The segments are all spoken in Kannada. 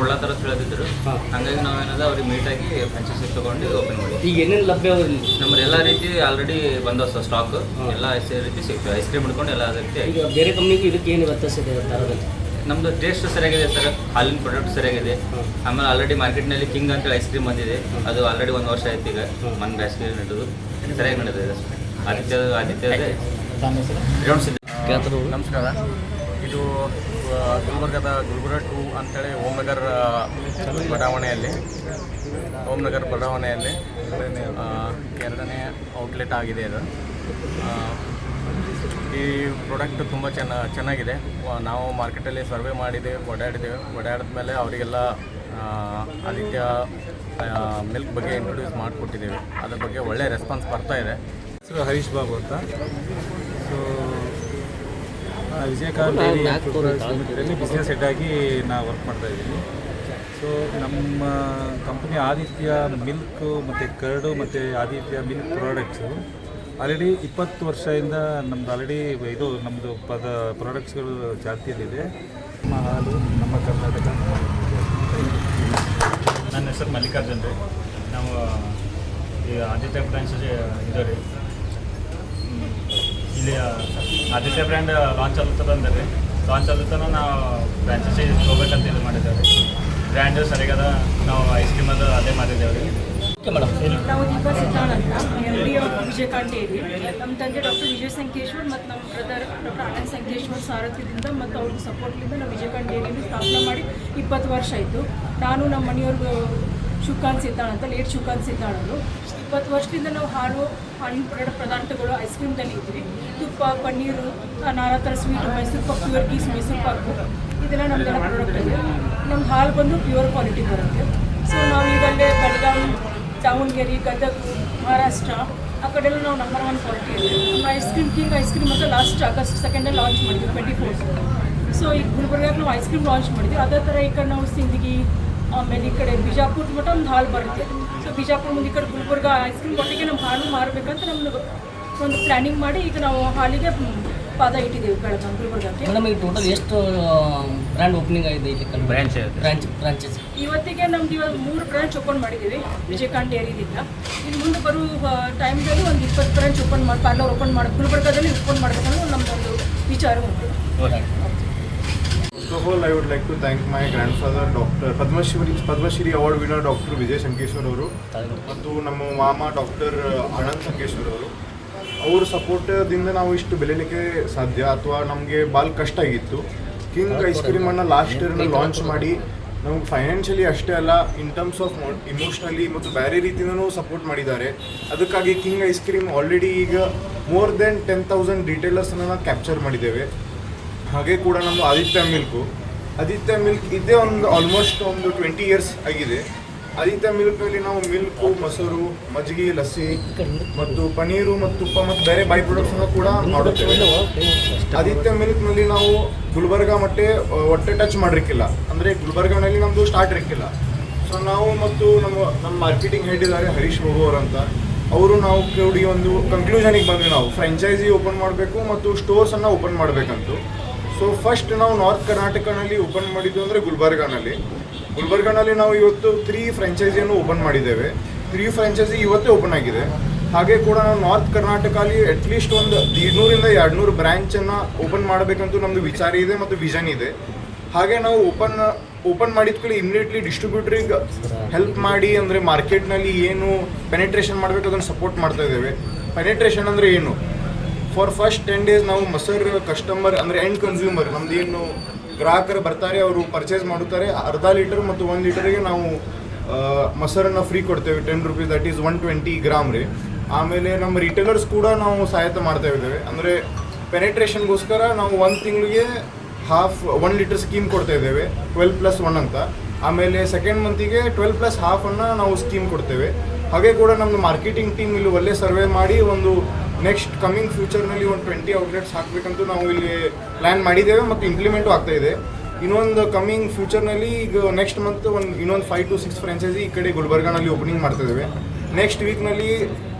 ಫ್ರಾಂಚೈಸಿ ತಿಳಿದಿದ್ರು. ಹಂಗಾಗಿ ನಾವೇನದ ಅವ್ರಿಗೆ ಮೀಟಾಗಿ ಫ್ರಾಂಚೈಸಿ ತೊಗೊಂಡು ಓಪನ್ ಮಾಡಿ ಈಗ ಏನೇನು ಲಭ್ಯ ನಮ್ಮ? ನಮ್ಮಲ್ಲಿ ಎಲ್ಲ ರೀತಿ ಆಲ್ರೆಡಿ ಬಂದ ಸರ್ ಸ್ಟಾಕ್. ಎಲ್ಲ ರೀತಿ ಸಿಗ್ತವೆ. ಐಸ್ ಕ್ರೀಮ್ ಹಿಡ್ಕೊಂಡು ಎಲ್ಲ ರೀತಿ ಈಗ ಬೇರೆ ಕಂಪ್ನಿಗೂ ಇದಕ್ಕೆ ಏನು ವ್ಯತ್ಯಾಸ ಇದೆ ತರದಲ್ಲಿ ನಮ್ಮದು ಟೇಸ್ಟ್ ಸರಿಯಾಗಿದೆ ಸರ್ ಹಾಲಿನ ಪ್ರಾಡಕ್ಟ್ ಸರಿಯಾಗಿದೆ. ಆಮೇಲೆ ಆಲ್ರೆಡಿ ಮಾರ್ಕೆಟ್ನಲ್ಲಿ ಕಿಂಗ್ ಅಂತೇಳಿ ಐಸ್ ಕ್ರೀಮ್ ಬಂದಿದೆ. ಅದು ಆಲ್ರೆಡಿ ಒಂದು ವರ್ಷ ಆಯ್ತು ಈಗ. ಮನ್ ಬ್ಯಾಸ್ಗೆ ನಡೆದು. ಸರಿಯಾಗಿ ನಡೆದಿದೆ ಸರ್. ಆದಿತ್ಯ ಆದಿತ್ಯ ನಮಸ್ಕಾರ. ಇದು ಗುಲ್ಬರ್ಗದ ಗುಲ್ಬರ್ಗ ಟೂ ಅಂತೇಳಿ ಓಮ್ನಗರ್ ಬಡಾವಣೆಯಲ್ಲಿ. ಓಮ್ನಗರ್ ಬಡಾವಣೆಯಲ್ಲಿ ಎರಡನೇ ಔಟ್ಲೆಟ್ ಆಗಿದೆ ಇದು ಈ ಪ್ರಾಡಕ್ಟ್ ತುಂಬ ಚೆನ್ನ, ಚೆನ್ನಾಗಿದೆ. ನಾವು ಮಾರ್ಕೆಟಲ್ಲಿ ಸರ್ವೆ ಮಾಡಿದ್ದೇವೆ, ಓಡಾಡಿದ್ದೇವೆ. ಓಡಾಡಿದ ಮೇಲೆ ಅವರಿಗೆಲ್ಲ ಆದಿತ್ಯ ಮಿಲ್ಕ್ ಬಗ್ಗೆ ಇಂಟ್ರೊಡ್ಯೂಸ್ ಮಾಡಿಕೊಟ್ಟಿದ್ದೀವಿ. ಅದ್ರ ಬಗ್ಗೆ ಒಳ್ಳೆ ರೆಸ್ಪಾನ್ಸ್ ಬರ್ತಾ ಇದೆ. ಹರೀಶ್ ಬಾಬು ಅಂತ. ಸೊ ವಿಜಯಕಾಂತ್ ಡೈರಿ ಲಿಮಿಟೆಡಲ್ಲಿ ಬಿಸ್ನೆಸ್ ಹೆಡ್ ಆಗಿ ನಾ ವರ್ಕ್ ಮಾಡ್ತಾ ಇದ್ದೀನಿ. ಸೊ ನಮ್ಮ ಕಂಪ್ನಿ ಆದಿತ್ಯ ಮಿಲ್ಕ್ ಮತ್ತು ಕರ್ಡು ಮತ್ತು ಆದಿತ್ಯ ಮಿಲ್ಕ್ ಪ್ರಾಡಕ್ಟ್ಸು ಆಲ್ರೆಡಿ ಇಪ್ಪತ್ತು ವರ್ಷದಿಂದ ನಮ್ದು ಆಲ್ರೆಡಿ ಇದು ನಮ್ಮದು ಪದ ಪ್ರಾಡಕ್ಟ್ಸ್ಗಳು ಜಾತಿಯಲ್ಲಿದೆ. ನಮ್ಮ ಹಾಲು ನಮ್ಮ ಕರ್ನಾಟಕ. ನನ್ನ ಹೆಸರು ಮಲ್ಲಿಕಾರ್ಜುನ್ ರೀ. ನಾವು ಈ ಆದಿತ್ಯ ಬ್ರಾಂಚ್ ಇದ್ದಾರೆ ರೀ. ಆದಿತ್ಯ ಬ್ರ್ಯಾಂಡ್ ಲಾಂಚ್ ಆಗುತ್ತದೆ ಅಂದರೆ ರೀ ಲಾಂಚ್ ಆಗುತ್ತಾನ ನಾವು ಫ್ರಾಂಚೈಸಿ ಹೋಗ್ಬೇಕಂತ ಇದು ಮಾಡಿದ್ದೇವೆ. ರೀ ಬ್ರ್ಯಾಂಡ್ ಸರಿಯಾಗದ ನಾವು ಐಸ್ ಕ್ರೀಮ್ ಅದು ಅದೇ ಮಾಡಿದ್ದೇವೆ. ನಾವು ದೀಪಾ ಸಿದ್ದಾಳ್ ಅಂತ M D of Vijayakant dairy ನಮ್ಮ ತಂದೆ ಡಾಕ್ಟರ್ ವಿಜಯ್ ಸಂಕೇಶ್ವರ್ ಮತ್ತು ನಮ್ಮ ಬ್ರದರ್ ಡಾಕ್ಟರ್ ಆನಂದ್ ಸಂಕೇಶ್ವರ್ ಸಾರಥ್ಯದಿಂದ ಮತ್ತು ಅವ್ರ ಸಪೋರ್ಟ್ಲಿಂದ ನಾವು ವಿಜಯಕಾಂತ್ ಡೇರಿನ ಸ್ಥಾಪನೆ ಮಾಡಿ ಇಪ್ಪತ್ತು ವರ್ಷ ಆಯಿತು. ನಾನು ನಮ್ಮ ಮನೆಯವ್ರಿಗೆ ಶುಕಾಂತ್ ಸಿದ್ದಾಳ್ ಅಂತ ಲೇಟ್ ಶುಕಾಂತ್ ಸಿದ್ದಾಳರು ಇಪ್ಪತ್ತು ವರ್ಷದಿಂದ ನಾವು ಹಾಲು, ಹಾಲಿನ ಪ್ರಾಡ ಪದಾರ್ಥಗಳು ಐಸ್ ಕ್ರೀಮ್ದಲ್ಲಿ ಇದ್ವಿ ತುಪ್ಪ, ಪನ್ನೀರು ನಾನಾ ಥರ ಸ್ವೀಟು ಮೈಸೂರು ಪಾಕ್ ಪ್ಯೂರ್ ಗೀಸ್ ಮೈಸೂರು ಪಾಕು ಇದೆಲ್ಲ ನಮ್ಮದೆಲ್ಲ ಪ್ರಾಡಕ್ಟ್ ಇದೆ ನಮ್ಮ ಹಾಲು ಬಂದು ಪ್ಯೂರ್ ಕ್ವಾಲಿಟಿ ಬರುತ್ತೆ. ಸೊ ನಾವು ಈಗಲ್ಲೇ ಬೆಳಗಾವಿ ದಾವಣಗೆರೆ, ಗದಗ, ಮಹಾರಾಷ್ಟ್ರ, ಆ ಕಡೆಲ್ಲ ನಾವು ನಂಬರ್ ಒನ್ ಕ್ವಾಲಿಟಿ ಇದೆ ನಮ್ಮ ice cream king ice cream ಅಂತ ಲಾಸ್ಟ್ ಆಗಸ್ಟ್ ಸೆಕೆಂಡಲ್ಲಿ ಲಾಂಚ್ ಮಾಡಿದ್ವಿ ಟ್ವೆಂಟಿ ಫೋರ್ತ್ ಸೊ ಈಗ ಗುಲ್ಬರ್ಗಾಗ ನಾವು ಐಸ್ ಕ್ರೀಮ್ ಲಾಂಚ್ ಮಾಡಿದ್ವಿ. ಅದೇ ಥರ ಈ ಕಡೆ ನಾವು ಸಿಂದಗಿ ಆಮೇಲೆ ಈ ಕಡೆ ಬಿಜಾಪುರ ಮಟ್ಟ ಒಂದು ಹಾಲು ಬರುತ್ತೆ. ಬಿಜಾಪುರ ಮುಂದೆ ಈ ಕಡೆ ಗುಲ್ಬರ್ಗ ಐಸ್ ಕ್ರೀಮ್ ಒಟ್ಟಿಗೆ ನಮ್ಮ ಹಾಲು ಮಾರಬೇಕಂತ ನಮ್ದು ಒಂದು ಪ್ಲ್ಯಾನಿಂಗ್ ಮಾಡಿ ಈಗ ನಾವು ಹಾಲಿಗೆ ಪಾದ ಇಟ್ಟಿದ್ದೀವಿ ಬೆಳಗಾಂ ಗುಲ್ಬರ್ಗಕ್ಕೆ. ಮೇಡಮ್ ಈಗ ಟೋಟಲ್ ಎಷ್ಟು ಬ್ರ್ಯಾಂಡ್ ಓಪನಿಂಗ್ ಆಗಿದೆ ಇಲ್ಲಿ ಬ್ರಾಂಚ್ ಇದೆ. ಬ್ರಾಂಚ್ ಬ್ರಾಂಚಸ್ ಇವತ್ತಿಗೆ ನಮ್ದು ಇವಾಗ ಮೂರು ಬ್ರಾಂಚ್ ಓಪನ್ ಮಾಡಿದ್ದೀವಿ ವಿಜಯಕಾಂತ್ ಡೇರಿದಿಂದ ಇನ್ನು ಮುಂದೆ ಬರುವ ಟೈಮ್ದಲ್ಲಿ ಒಂದು ಇಪ್ಪತ್ತು ಬ್ರಾಂಚ್ ಓಪನ್ ಮಾಡಿ ಪಾರ್ಲರ್ ಓಪನ್ ಮಾಡಿ ಗುಲ್ಬರ್ಗದಲ್ಲಿ ಓಪನ್ ಮಾಡಬೇಕನ್ನೋ ನಮ್ಮದೊಂದು ವಿಚಾರ ಉಂಟು. First of all, I would like to thank my grandfather, Dr. Padmashri Padmashri award winner doctor Vijay Sankeshwar ಅವರು ಮತ್ತು ನಮ್ಮ ಮಾಮ ಡಾಕ್ಟರ್ ಆನಂದ್ ಸಂಕೇಶ್ವರ್ ಅವರು ಅವ್ರ ಸಪೋರ್ಟದಿಂದ ನಾವು ಇಷ್ಟು ಬೆಳಿಲಿಕ್ಕೆ ಸಾಧ್ಯ ಅಥವಾ ನಮಗೆ ಭಾಳ ಕಷ್ಟ ಆಗಿತ್ತು. ಕಿಂಗ್ ಐಸ್ ಕ್ರೀಮನ್ನು ಲಾಸ್ಟ್ ಇಯರ್ನ ಲಾಂಚ್ ಮಾಡಿ ನಮ್ಗೆ ಫೈನಾನ್ಷಿಯಲಿ ಅಷ್ಟೇ ಅಲ್ಲ ಇನ್ ಟರ್ಮ್ಸ್ ಆಫ್ ಇಮೋಷ್ನಲಿ ಮತ್ತು ಬೇರೆ ರೀತಿಯೂ ಸಪೋರ್ಟ್ ಮಾಡಿದ್ದಾರೆ. ಅದಕ್ಕಾಗಿ ಕಿಂಗ್ ಐಸ್ ಕ್ರೀಮ್ ಆಲ್ರೆಡಿ ಈಗ ಮೋರ್ ದೆನ್ ಟೆನ್ ತೌಸಂಡ್ ರಿಟೇಲರ್ಸ್ನ ನಾವು ಕ್ಯಾಪ್ಚರ್ ಮಾಡಿದ್ದೇವೆ. ಹಾಗೆ ಕೂಡ ನಮ್ಮದು ಆದಿತ್ಯ ಮಿಲ್ಕು. ಆದಿತ್ಯ ಮಿಲ್ಕ್ ಇದೇ ಒಂದು ಆಲ್ಮೋಸ್ಟ್ ಒಂದು ಟ್ವೆಂಟಿ ಇಯರ್ಸ್ ಆಗಿದೆ. ಆದಿತ್ಯ ಮಿಲ್ಕ್ನಲ್ಲಿ ನಾವು ಮಿಲ್ಕು, ಮೊಸರು, ಮಜ್ಜಿಗೆ, ಲಸ್ಸಿ ಮತ್ತು ಪನೀರು ಮತ್ತು ತುಪ್ಪ ಮತ್ತು ಬೇರೆ ಬೈ ಪ್ರಾಡಕ್ಟ್ಸನ್ನು ಕೂಡ ಮಾಡುತ್ತೇವೆ. ಆದಿತ್ಯ ಮಿಲ್ಕ್ನಲ್ಲಿ ನಾವು ಗುಲ್ಬರ್ಗ ಮಟ್ಟೆ ಒಟ್ಟೆ ಟಚ್ ಮಾಡಿರಕ್ಕಿಲ್ಲ. ಅಂದರೆ ಗುಲ್ಬರ್ಗನಲ್ಲಿ ನಮ್ಮದು ಸ್ಟಾರ್ಟ್ ಇರಕ್ಕಿಲ್ಲ ಸೊ ನಾವು ಮತ್ತು ನಮ್ಮ ನಮ್ಮ ಮಾರ್ಕೆಟಿಂಗ್ ಹೆಡ್ ಇದ್ದಾರೆ ಹರೀಶ್ ಅವರಂತ. ಅವರು ನಾವು ಕೂಡಿ ಒಂದು ಕನ್ಕ್ಲೂಷನಿಗೆ ಬಂದ್ವಿ ನಾವು. ಫ್ರ್ಯಾಂಚೈಸಿ ಓಪನ್ ಮಾಡಬೇಕು ಮತ್ತು ಸ್ಟೋರ್ಸನ್ನು ಓಪನ್ ಮಾಡಬೇಕಂತು. ಸೊ ಫಸ್ಟ್ ನಾವು ನಾರ್ತ್ ಕರ್ನಾಟಕನಲ್ಲಿ ಓಪನ್ ಮಾಡಿದ್ದು ಅಂದರೆ ಗುಲ್ಬರ್ಗಾನಲ್ಲಿ ಗುಲ್ಬರ್ಗಾನಲ್ಲಿ ನಾವು ಇವತ್ತು ತ್ರೀ ಫ್ರೆಂಚೈಸಿಯನ್ನು ಓಪನ್ ಮಾಡಿದ್ದೇವೆ. ತ್ರೀ ಫ್ರೆಂಚೈಸಿ ಇವತ್ತೇ ಓಪನ್ ಆಗಿದೆ. ಹಾಗೆ ಕೂಡ ನಾವು ನಾರ್ತ್ ಕರ್ನಾಟಕಲ್ಲಿ ಅಟ್ಲೀಸ್ಟ್ ಒಂದು ಇನ್ನೂರಿಂದ ಎರಡುನೂರು ಬ್ರ್ಯಾಂಚನ್ನು ಓಪನ್ ಮಾಡಬೇಕಂತೂ ನಮ್ಮದು ವಿಚಾರ ಇದೆ ಮತ್ತು ವಿಷನ್ ಇದೆ. ಹಾಗೆ ನಾವು ಓಪನ್ ಓಪನ್ ಮಾಡಿದ ಕೂಡಲೇ ಇಮಿಡಿಯೇಟ್ಲಿ ಡಿಸ್ಟ್ರಿಬ್ಯೂಟ್ರಿಗೆ ಹೆಲ್ಪ್ ಮಾಡಿ ಅಂದರೆ ಮಾರ್ಕೆಟ್ನಲ್ಲಿ ಏನು ಪೆನೆಟ್ರೇಷನ್ ಮಾಡಬೇಕು ಅದನ್ನು ಸಪೋರ್ಟ್ ಮಾಡ್ತಾ ಇದ್ದೇವೆ. ಪೆನೆಟ್ರೇಷನ್ ಅಂದರೆ ಏನು? ಫಾರ್ ಫಸ್ಟ್ ಟೆನ್ ಡೇಸ್ ನಾವು ಮೊಸರ್ ಕಸ್ಟಮರ್ ಅಂದರೆ ಎಂಡ್ ಕನ್ಸ್ಯೂಮರ್ ನಮ್ದು ಏನು ಗ್ರಾಹಕರು ಬರ್ತಾರೆ, ಅವರು ಪರ್ಚೇಸ್ ಮಾಡುತ್ತಾರೆ, ಅರ್ಧ ಲೀಟರ್ ಮತ್ತು ಒಂದು ಲೀಟರ್ಗೆ ನಾವು ಮೊಸರನ್ನು ಫ್ರೀ ಕೊಡ್ತೇವೆ ten rupees that is one twenty gram ರೀ. ಆಮೇಲೆ ನಮ್ಮ ರಿಟೇಲರ್ಸ್ ಕೂಡ ನಾವು ಸಹಾಯತ ಮಾಡ್ತಾ ಇದ್ದೇವೆ. ಅಂದರೆ ಪೆನೆಟ್ರೇಷನ್ಗೋಸ್ಕರ ನಾವು ಒಂದು ತಿಂಗಳಿಗೆ ಹಾಫ್ ಒನ್ ಲೀಟರ್ ಸ್ಕೀಮ್ ಕೊಡ್ತಾ ಇದ್ದೇವೆ ಟ್ವೆಲ್ ಪ್ಲಸ್ ಒನ್ ಅಂತ. ಆಮೇಲೆ ಸೆಕೆಂಡ್ ಮಂತಿಗೆ ಟ್ವೆಲ್ ಪ್ಲಸ್ ಹಾಫನ್ನು ನಾವು ಸ್ಕೀಮ್ ಕೊಡ್ತೇವೆ. ಹಾಗೆ ಕೂಡ ನಮ್ಮದು ಮಾರ್ಕೆಟಿಂಗ್ ಟೀಮ್ ಇಲ್ಲಿ ಒಳ್ಳೆ ಸರ್ವೆ ಮಾಡಿ ಒಂದು ನೆಕ್ಸ್ಟ್ ಕಮಿಂಗ್ ಫ್ಯೂಚರ್ನಲ್ಲಿ ಒಂದು ಟ್ವೆಂಟಿ ಔಟ್ಲೆಟ್ಸ್ ಹಾಕಬೇಕಂತ ನಾವು ಇಲ್ಲಿ ಪ್ಲ್ಯಾನ್ ಮಾಡಿದ್ದೇವೆ ಮತ್ತು ಇಂಪ್ಲಿಮೆಂಟು ಆಗ್ತಾ ಇದೆ. ಇನ್ನೊಂದು ಕಮಿಂಗ್ ಫ್ಯೂಚರ್ನಲ್ಲಿ ಈಗ ನೆಕ್ಸ್ಟ್ ಮಂತ್ ಒಂದು ಇನ್ನೊಂದು ಫೈವ್ ಟು ಸಿಕ್ಸ್ ಫ್ರಾಂಚೈಸಿ ಈ ಕಡೆ ಗುಲ್ಬರ್ಗಾನಲ್ಲಿ ಓಪನಿಂಗ್ ಮಾಡ್ತಾ ಇದ್ದೇವೆ. ನೆಕ್ಸ್ಟ್ ವೀಕ್ನಲ್ಲಿ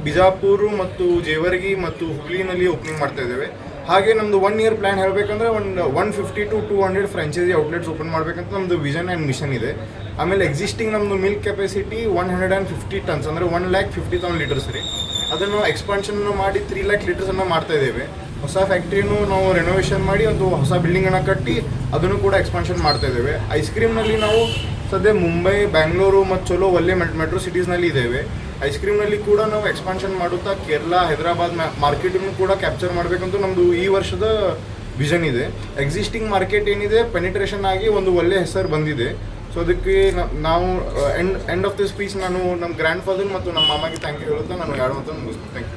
ಬಿಜಾಪುರ ಮತ್ತು ಜೇವರ್ಗಿ ಮತ್ತು ಹುಬ್ಳಿನಲ್ಲಿ ಓಪನಿಂಗ್ ಮಾಡ್ತಾ ಇದ್ದೇವೆ. ಹಾಗೆ ನಮ್ಮದು ಒನ್ ಇಯರ್ ಪ್ಲ್ಯಾನ್ ಹೇಳಬೇಕಂದ್ರೆ ಒಂದು one fifty to two hundred franchise outlets open ಮಾಡಬೇಕಂತ ನಮ್ಮದು ವಿಷನ್ ಆ್ಯಂಡ್ ಮಿಷನ್ ಇದೆ. ಆಮೇಲೆ ಎಕ್ಸಿಸ್ಟಿಂಗ್ ನಮ್ಮದು milk capacity one hundred and fifty tons ಅಂದರೆ one lakh fifty thousand litres ರೀ ಅದನ್ನು ಎಕ್ಸ್ಪಾನ್ಷನ್ ಮಾಡಿ ತ್ರೀ ಲ್ಯಾಕ್ ಲೀಟರ್ಸನ್ನು ಮಾಡ್ತಾ ಇದ್ದೇವೆ. ಹೊಸ ಫ್ಯಾಕ್ಟ್ರಿನೂ ನಾವು ರೆನೋವೇಷನ್ ಮಾಡಿ ಒಂದು ಹೊಸ ಬಿಲ್ಡಿಂಗನ್ನು ಕಟ್ಟಿ ಅದನ್ನು ಕೂಡ ಎಕ್ಸ್ಪಾನ್ಷನ್ ಮಾಡ್ತಾ ಇದ್ದೇವೆ. ಐಸ್ ಕ್ರೀಮ್ನಲ್ಲಿ ನಾವು ಸದ್ಯ ಮುಂಬೈ ಬ್ಯಾಂಗ್ಳೂರು ಮತ್ತು ಚಲೋ ಒಳ್ಳೆ ಮೆಟ್ರೋ ಸಿಟೀಸ್ನಲ್ಲಿ ಇದ್ದೇವೆ. ಐಸ್ ಕ್ರೀಮ್ನಲ್ಲಿ ಕೂಡ ನಾವು ಎಕ್ಸ್ಪಾನ್ಷನ್ ಮಾಡುತ್ತಾ ಕೇರಳ ಹೈದರಾಬಾದ್ ಮಾರ್ಕೆಟನ್ನು ಕೂಡ ಕ್ಯಾಪ್ಚರ್ ಮಾಡಬೇಕಂತ ನಮ್ಮದು ಈ ವರ್ಷದ ವಿಷನ್ ಇದೆ. ಎಕ್ಸಿಸ್ಟಿಂಗ್ ಮಾರ್ಕೆಟ್ ಏನಿದೆ ಪೆನಿಟ್ರೇಷನ್ ಆಗಿ ಒಂದು ಒಳ್ಳೆ ಹೆಸರು ಬಂದಿದೆ. ಸೊ ಅದಕ್ಕೆ ನಾವು end end of the speech ನಾನು ನಮ್ಮ ಗ್ರ್ಯಾಂಡ್ ಫಾದರ್ ಮತ್ತು ನಮ್ಮ ಮಾಮಾಗೆ ಥ್ಯಾಂಕ್ ಯು ಹೇಳುತ್ತಾ ನಾನು ಎರಡು ಮಾತನ್ನು ಮುಗಿಸ್ತೀನಿ. Thank you